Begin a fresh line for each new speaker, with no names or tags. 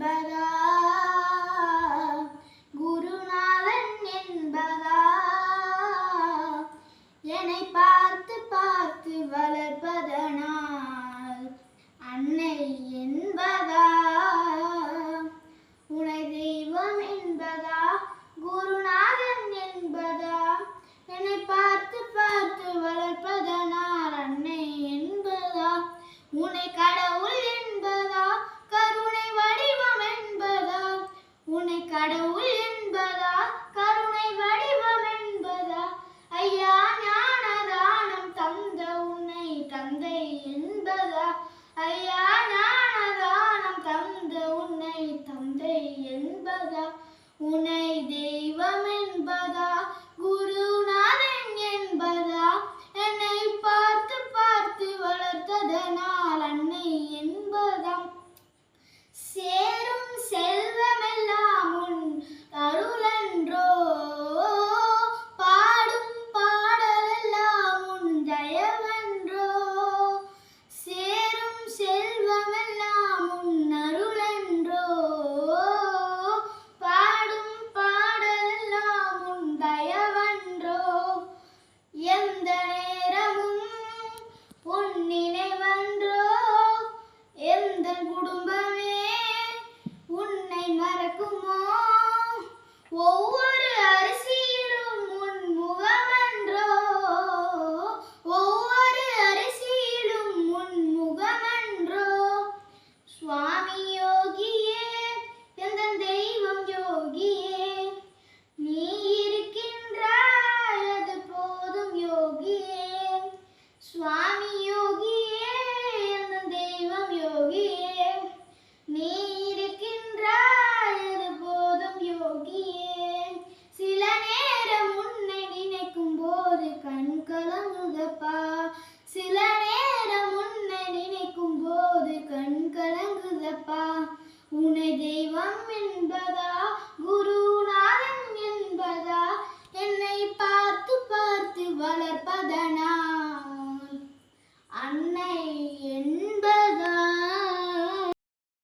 better. கடவுள் என்பதா? கருணை வடிவம் என்பதா? ஐயா ஞான தானம் தந்த உன்னை தந்தை என்பதா? ஐயா ஞான தானம் தந்த உன்னை தந்தை என்பதா? உன்னை தெய்வம் என்பதா? போகுதப்பா சில நேரம் உன்னை நினைக்கும் போது கண் கலங்குதப்பா. உனதே